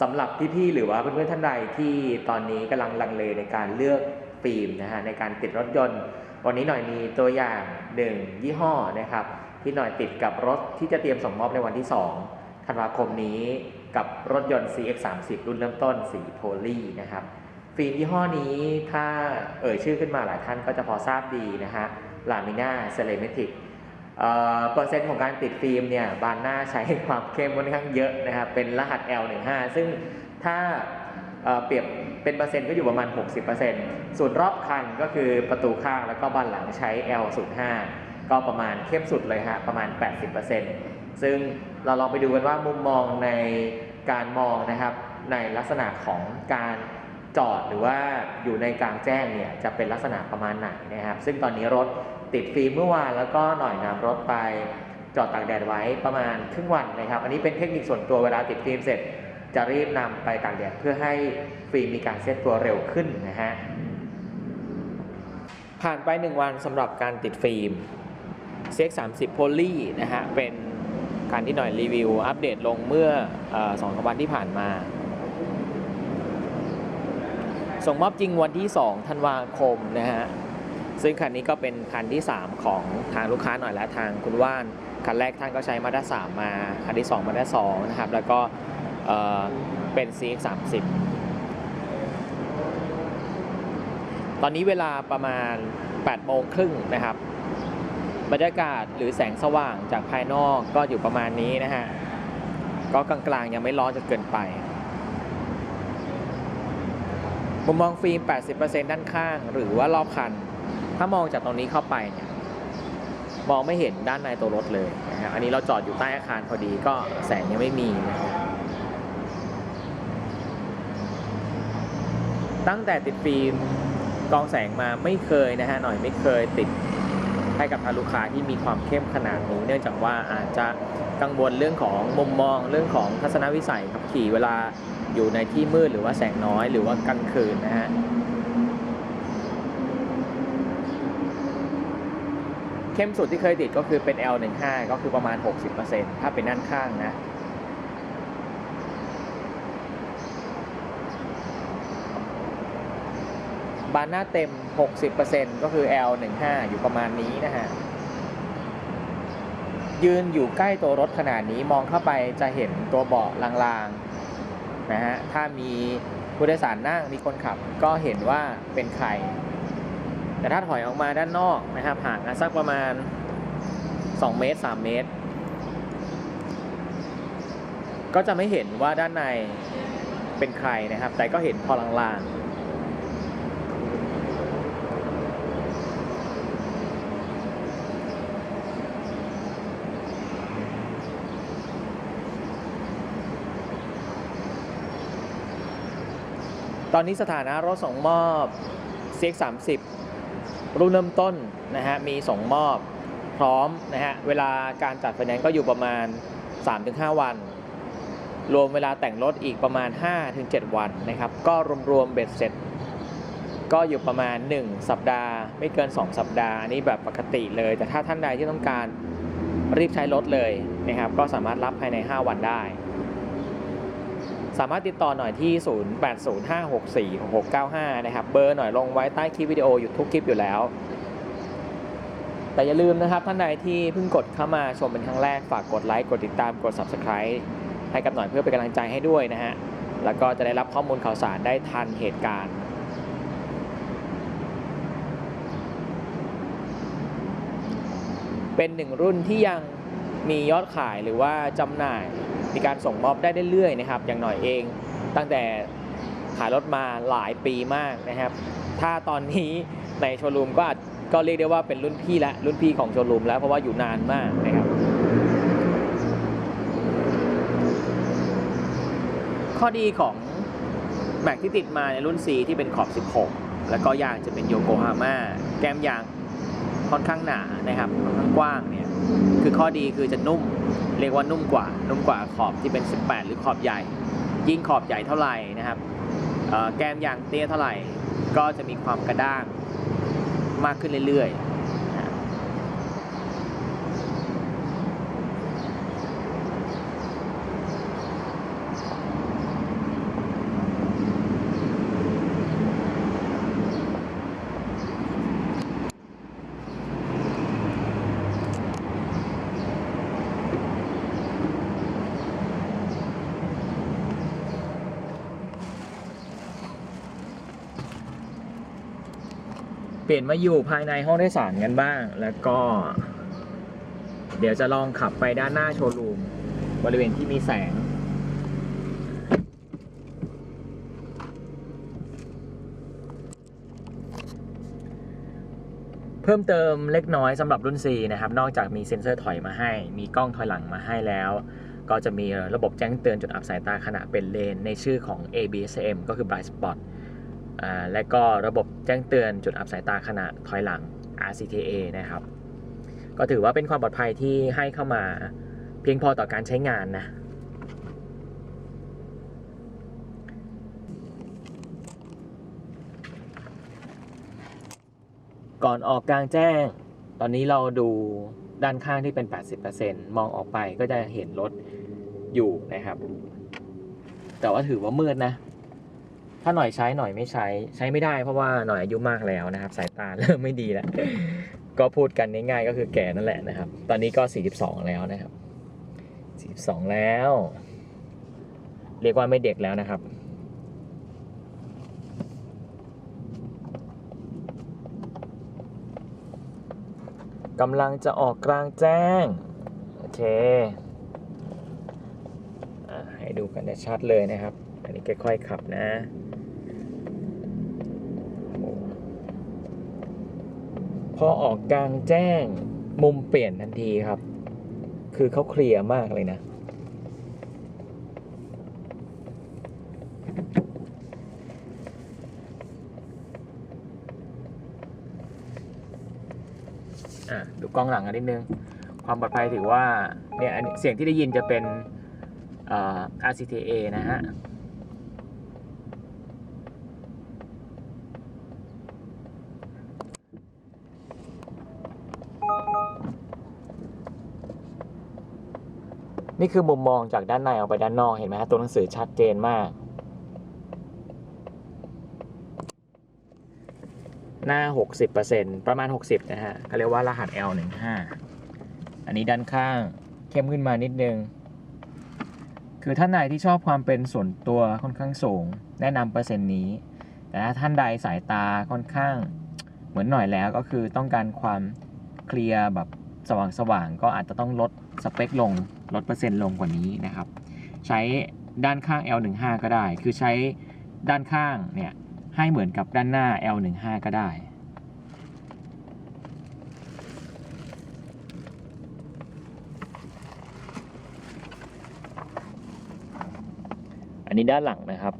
สำหรับพี่ๆหรือว่าเพื่อนๆท่านใดที่ตอนนี้กำลังลังเลในการเลือกฟิล์มนะฮะในการติดรถยนต์ วันนี้หน่อยมีตัวอย่างหนึ่งยี่ห้อนะครับที่หน่อยติดกับรถที่จะเตรียมส่งมอบในวันที่ 2 ธันวาคมนี้กับรถยนต์ CX30 รุ่นเริ่มต้นสีโพลีนะครับฟิล์มยี่ห้อนี้ถ้าเอ่ยชื่อขึ้นมาหลายท่านก็จะพอทราบดีนะฮะลามิน่าเซเลเมติก เปอร์เซ็นต์ของการติดฟิล์มเนี่ยบานหน้าใช้ความเข้มค่อนข้างเยอะนะครับเป็นรหัส L15 ซึ่งถ้าเปรียบเป็นเปอร์เซ็นต์ก็อยู่ประมาณ 60%ส่วนรอบคันก็คือประตูข้างแล้วก็บานหลังใช้ L05 ก็ประมาณเข้มสุดเลยฮะประมาณ 80%ซึ่งเราลองไปดูกันว่ามุมมองในการมองนะครับในลักษณะของการจอดหรือว่าอยู่ในกลางแจ้งเนี่ยจะเป็นลักษณะประมาณไหนนะครับ ซึ่งตอนนี้รถ ติดฟิล์มเมื่อวานแล้วก็หน่อยนำรถไปจอดตากแดดไว้ประมาณครึ่งวันนะครับ อันนี้เป็นเทคนิคส่วนตัวเวลาติดฟิล์มเสร็จ จะรีบนำไปตากแดดเพื่อให้ฟิล์มมีการเซตตัวเร็วขึ้นนะฮะผ่านไป 1 วันสำหรับการติดฟิล์ม CX30 Poly นะฮะเป็นการที่หน่อยรีวิว อัปเดตลงเมื่ออสองวันที่ผ่านมา ส่งมอบจริงวันที่ 2 ธันวาคมนะฮะ ซึ่งคันนี้ก็เป็นคันที่ 3 ของทางลูกค้าหน่อยและทางคุณว่าน คันแรกท่านก็ใช้มาด้า3มา คันที่ 2 มาด้า2นะครับ แล้วก็เเป็น CX30 ตอนนี้เวลาประมาณ8โมงครึ่งนะครับบรรยากาศหรือแสงสว่างจากภายนอกก็อยู่ประมาณนี้นะฮะ ก็กลางๆยังไม่ร้อนจนเกินไป มุมมองฟิล์ม 80%ด้านข้างหรือว่ารอบคัน ถ้ามองจากตรงนี้เข้าไปเนี่ยมองไม่เห็นด้านในตัวรถเลยนะฮะอันนี้เราจอดอยู่ใต้อาคารพอดีก็แสงยังไม่มีนะครับตั้งแต่ติดฟิล์มกองแสงมาไม่เคยนะฮะหน่อยไม่เคยติดให้กับทางลูกค้าที่มีความเข้มขนาดนี้ เนื่องจากว่าอาจจะกังวลเรื่องของมุมมองเรื่องของทัศนวิสัยขับขี่เวลาอยู่ในที่มืดหรือว่าแสงน้อยหรือว่ากลางคืนนะฮะ เข้มสุดที่เคยติดก็คือเป็น L15 ก็คือประมาณ 60%ถ้าเป็นด้านข้างนะ บานหน้าเต็ม 60%ก็คือ L15 อยู่ประมาณนี้นะฮะ ยืนอยู่ใกล้ตัวรถขนาดนี้มองเข้าไปจะเห็นตัวเบาะลางๆนะฮะ ถ้ามีผู้โดยสารนั่งมีคนขับก็เห็นว่าเป็นใคร แต่ถ้าถอยออกมาด้านนอกนะครับห่างกันสักประมาณ 2 เมตร 3 เมตร ก็จะไม่เห็นว่าด้านในเป็นใครนะครับ แต่ก็เห็นพอลางๆตอนนี้สถานะรถส่งมอบ CX30 รุ่นเริ่มต้นนะฮะมีส่งมอบพร้อมนะฮะเวลาการจัดไฟแนนซ์ก็อยู่ประมาณ 3-5 วัน รวมเวลาแต่งรถอีกประมาณ 5-7 วันนะครับ ก็รวมๆเบ็ดเสร็จ ก็อยู่ประมาณ 1 สัปดาห์ ไม่เกิน 2 สัปดาห์อันนี้แบบปกติเลย แต่ถ้าท่านใดที่ต้องการรีบใช้รถเลยนะครับ ก็สามารถรับภายใน 5 วันได้ สามารถติดต่อหน่อยที่ 0805646695 นะครับ เบอร์หน่อยลงไว้ใต้คลิปวิดีโออยู่ทุกคลิปอยู่แล้ว แต่อย่าลืมนะครับ ท่านใดที่เพิ่งกดเข้ามาชมเป็นครั้งแรก ฝากกดไลค์กดติดตามกด Subscribe ให้กับหน่อยเพื่อเป็นกำลังใจให้ด้วยนะฮะ แล้วก็จะได้รับข้อมูลข่าวสารได้ทันเหตุการณ์เป็นหนึ่งรุ่นที่ยังมียอดขายหรือว่าจำหน่าย มีการส่งมอบได้เรื่อยๆนะครับ อย่างหน่อยเอง ตั้งแต่ขายรถมาหลายปีมากนะครับ ถ้าตอนนี้ในโชว์รูมก็ก็เรียกได้ว่าเป็นรุ่นพี่และรุ่นพี่ของโชว์รูมแล้วเพราะว่าอยู่นานมากนะครับ ข้อดีของแม็กที่ติดมาในรุ่น C ที่เป็นขอบ 16 แล้วก็ยางจะเป็นโยโกฮาม่าแก้มยางค่อนข้างหนานะครับค่อนข้างกว้างเนี่ย คือข้อดีคือจะนุ่ม เรียกว่านุ่มกว่า นุ่มกว่าขอบที่เป็น 18 หรือขอบใหญ่ ยิ่งขอบใหญ่เท่าไหร่นะครับแก้มยางเตี้ยเท่าไหร่ ก็จะมีความกระด้างมากขึ้นเรื่อยๆ เปลี่ยนมาอยู่ภายในห้องโดยสารกันบ้าง แล้วก็ เดี๋ยวจะลองขับไปด้านหน้าโชว์รูม บริเวณที่มีแสง เพิ่มเติมเล็กน้อยสำหรับรุ่น C นะครับ นอกจากมีเซ็นเซอร์ถอยมาให้ มีกล้องถอยหลังมาให้แล้ว ก็จะมีระบบแจ้งเตือนจุดอับสายตาขณะเป็นเลน ในชื่อของ ABSM ก็คือ Blind Spot และก็ระบบแจ้งเตือนจุดอับสายตาขณะถอยหลัง RCTA นะครับ ก็ถือว่าเป็นความปลอดภัยที่ให้เข้ามาเพียงพอต่อการใช้งานนะก่อนออกกลางแจ้ง ตอนนี้เราดูด้านข้างที่เป็น 80%มองออกไปก็จะเห็นรถอยู่นะครับ แต่ว่าถือว่ามืดนะ ถ้าหน่อยใช้หน่อยไม่ใช้ใช้ไม่ได้เพราะว่าหน่อยอายุมากแล้วนะครับ สายตาเริ่มไม่ดีแล้ว ก็พูดกันง่ายๆก็คือแก่นั่นแหละนะครับ ตอนนี้ก็ 42 แล้วนะครับ 42 แล้ว เรียกว่าไม่เด็กแล้วนะครับกำลังจะออกกลางแจ้ง โอเคอให้ดูกันได้ชัดเลยนะครับ อันนี้ค่อยๆขับนะโอ้ พอออกกลางแจ้งมุมเปลี่ยนทันทีครับ คือเขาเคลียร์มากเลยนะอะดูกล้องหลังกันนิดนึง ความปลอดภัยถือว่า เนี่ยอันเสียงที่ได้ยินจะเป็น RCTA นะฮะ นี่คือมุมมองจากด้านในออกไปด้านนอกเห็นไหมฮะตัวหนังสือชัดเจนมาก หน้า 60%ประมาณ 60 นะฮะเขาเรียกว่ารหัส L15 อันนี้ด้านข้างเข้มขึ้นมานิดนึง คือท่านใดที่ชอบความเป็นส่วนตัวค่อนข้างสูง แนะนำเปอร์เซ็นต์นี้ แต่ถ้าท่านใดสายตาค่อนข้างเหมือนหน่อยแล้วก็คือต้องการความเคลียร์แบบสว่างๆก็อาจจะต้องลด สเปคลงลดเปอร์เซ็นต์ลงกว่านี้นะครับ ใช้ด้านข้าง L15 ก็ได้ คือใช้ด้านข้างเนี่ยให้เหมือนกับด้านหน้า L15 ก็ได้อันนี้ด้านหลังนะครับ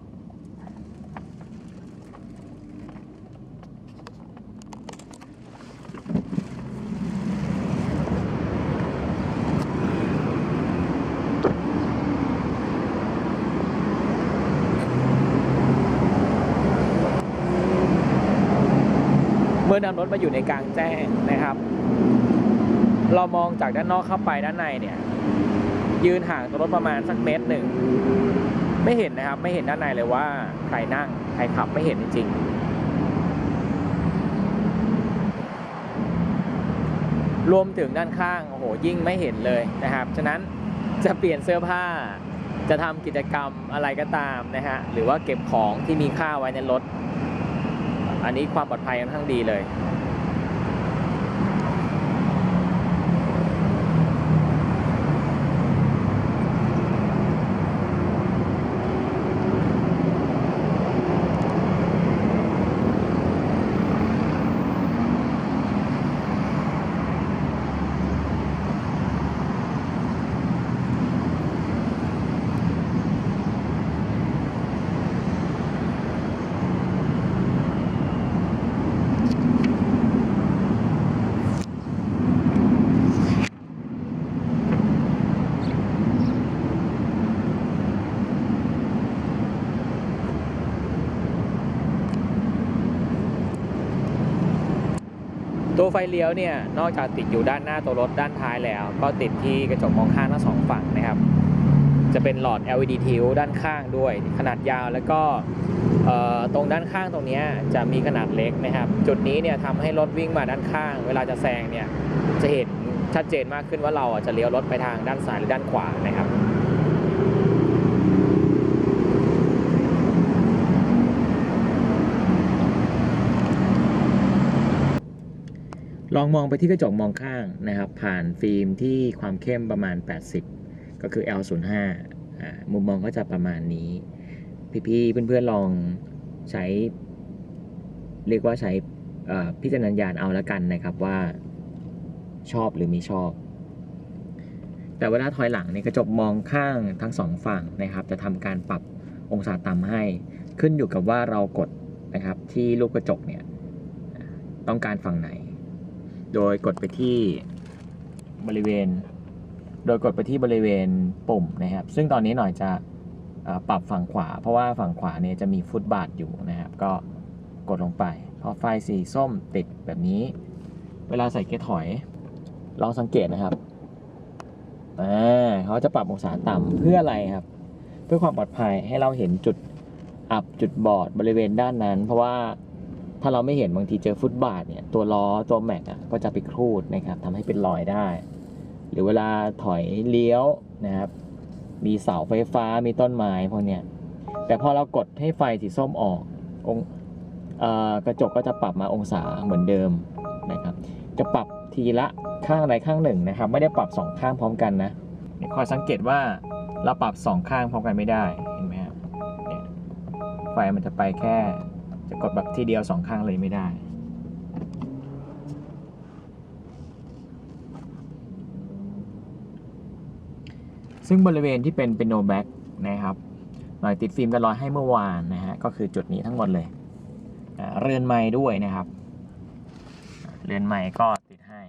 มื่อนำรถมาอยู่ในกลางแจ้งนะครับ เรามองจากด้านนอกเข้าไปด้านในเนี่ย ยืนห่างตัวรถประมาณสักเมตรหนึ่ง ไม่เห็นนะครับ ไม่เห็นด้านในเลยว่าใครนั่งใครขับไม่เห็นจริงๆรวมถึงด้านข้างโอ้โหยิ่งไม่เห็นเลยนะครับ ฉะนั้นจะเปลี่ยนเสื้อผ้า จะทำกิจกรรมอะไรก็ตามนะฮะหรือว่าเก็บของที่มีค่าไว้ในรถ อันนี้ความปลอดภัยค่อนข้างดีเลย ตัวไฟเลี้ยวเนี่ยนอกจากติดอยู่ด้านหน้าตัวรถด้านท้ายแล้ว ก็ติดที่กระจกมองข้างทั้งสองฝั่งนะครับ จะเป็นหลอด LED ทิวด้านข้างด้วย ขนาดยาวแล้วก็ตรงด้านข้างตรงนี้จะมีขนาดเล็กนะครับ จุดนี้เนี่ยทำให้รถวิ่งมาด้านข้าง เวลาจะแซงเนี่ยจะเห็นชัดเจนมากขึ้นว่าเราจะเลี้ยวรถไปทางด้านซ้ายหรือด้านขวานะครับ ลองมองไปที่กระจกมองข้างนะครับ ผ่านฟิล์มที่ความเข้มประมาณ 80 ก็คือ L05 อ่ามุมมองก็จะประมาณนี้ พี่ๆเพื่อนๆลองใช้ เรียกว่าใช้พิจารณญาณเอาละกันนะครับว่าชอบหรือไม่ชอบ แต่เวลาถอยหลังเนี่ยกระจกมองข้างทั้งสองฝั่งนะครับ จะทำการปรับองศาต่ำให้ ขึ้นอยู่กับว่าเรากดนะครับที่ลูกกระจกเนี่ยต้องการฝั่งไหน โดยกดไปที่บริเวณ โดยกดไปที่บริเวณปุ่มนะครับ ซึ่งตอนนี้หน่อยจะปรับฝั่งขวา เพราะว่าฝั่งขวาเนี่ยจะมีฟุตบาทอยู่นะครับ ก็กดลงไปพอไฟสีส้มติดแบบนี้ เวลาใส่เกียร์ถอย ลองสังเกตนะครับอ่าเขาจะปรับองศาต่ำเพื่ออะไรครับ เพื่อความปลอดภัยให้เราเห็นจุดอับจุดบอดบริเวณด้านนั้น เพราะว่า ถ้าเราไม่เห็นบางทีเจอฟุตบาทเนี่ยตัวล้อตัวแม็กอะก็จะไปครูดนะครับทำให้เป็นรอยได้ หรือเวลาถอยเลี้ยวนะครับ มีเสาไฟฟ้ามีต้นไม้พวกเนี้ยแต่พอเรากดให้ไฟสีส้มออกองกระจกก็จะปรับมาองศาเหมือนเดิมนะครับจะปรับทีละข้างใดข้างหนึ่งนะครับ ไม่ได้ปรับสองข้างพร้อมกันนะเนี่ยคอยสังเกตว่าเราปรับสองข้างพร้อมกันไม่ได้เห็นไหมครับเนี่ยไฟมันจะไปแค่ จะกดแบบทีเดียวสองข้างเลยไม่ได้ซึ่งบริเวณที่เป็นเป็นโนแบ็กนะครับหน่อยติดฟิล์มกันรอยให้เมื่อวานนะฮะก็คือจุดนี้ทั้งหมดเลยเรือนไม้ด้วยนะครับ เรือนไม้ก็ติดให้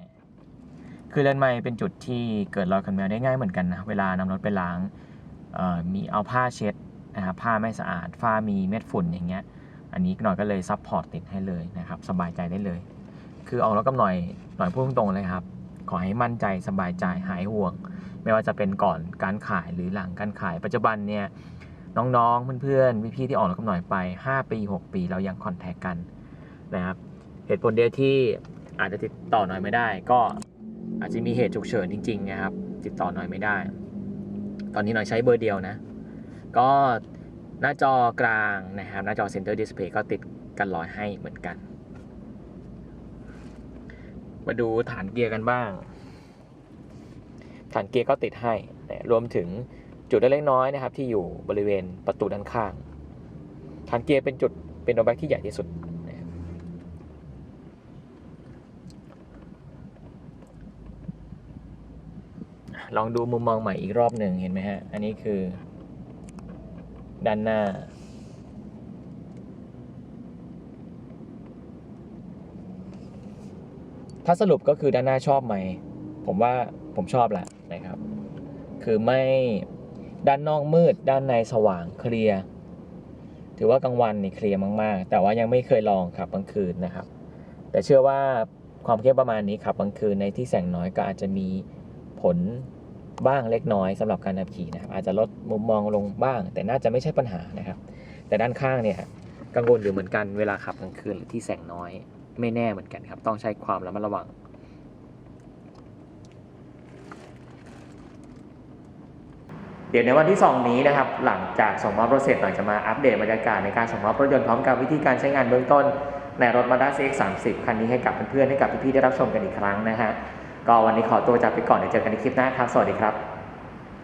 คือเรือนไม้เป็นจุดที่เกิดรอยขันแมวได้ง่ายเหมือนกันนะเวลานำรถไปล้างมีเอาผ้าเช็ดนะครับผ้าไม่สะอาดฝ้ามีเม็ดฝุ่นอย่างเงี้ย อันนี้หน่อยก็เลยซับพอร์ตติดให้เลยนะครับ สบายใจได้เลย คือออกรถกับหน่อยหน่อยพูดตรงๆเลยครับ ขอให้มั่นใจสบายใจหายห่วง ไม่ว่าจะเป็นก่อนการขายหรือหลังการขาย ปัจจุบันเนี่ยน้องๆเพื่อนๆพี่ๆที่ออกรถกับหน่อยไป 5 ปี 6 ปีเรายังคอนแทคกันนะครับเหตุผลเดียวที่อาจจะติดต่อหน่อยไม่ได้ ก็อาจจะมีเหตุฉุกเฉินจริงๆนะครับ ติดต่อหน่อยไม่ได้ ตอนนี้หน่อยใช้เบอร์เดียวนะ ก็ หน้าจอกลางนะครับ หน้าจอ Center Display ก็ติดกันรอยให้เหมือนกัน มาดูฐานเกียร์กันบ้าง ฐานเกียร์ก็ติดให้นะรวมถึงจุดเล็กน้อยนะครับ ที่อยู่บริเวณประตูด้านข้าง ฐานเกียร์เป็นจุดเป็นโนแบ็กที่ใหญ่ที่สุดนะลองดูมุมมองใหม่อีกรอบหนึ่งเห็นไหมฮะ อันนี้คือ ด้านหน้า ถ้าสรุปก็คือด้านหน้าชอบไหม ผมว่าผมชอบแหละนะครับ คือไม่ด้านนอกมืด ด้านในสว่างเคลียร์ถือว่ากลางวันนี่เคลียร์มาก ๆ แต่ว่ายังไม่เคยลองขับกลางคืนนะครับ แต่เชื่อว่าความเข้มประมาณนี้ขับกลางคืนในที่แสงน้อยก็อาจจะมีผล บ้างเล็กน้อยสำหรับการขับขี่นะครับอาจจะลดมุมมองลงบ้าง แต่น่าจะไม่ใช่ปัญหานะครับ แต่ด้านข้างเนี่ยกังวลอยู่เหมือนกันเวลาขับกลางคืนหรือที่แสงน้อยไม่แน่เหมือนกันครับ ต้องใช้ความระมัดระวัง เดี๋ยวในวันที่ 2 นี้นะครับ หลังจากส่งมอบรถเสร็จหน่อยจะมาอัปเดตบรรยากาศในการส่งมอบรถยนต์พร้อมกับวิธีการใช้งานเบื้องต้นในรถ Mazda CX-30 คันนี้ให้กับเพื่อนๆให้กับพี่ๆได้รับชมกันอีกครั้งนะฮะ ก็วันนี้ขอตัวจากไปก่อนเดี๋ยวเจอกันในคลิปหน้าครับ สวัสดีครับ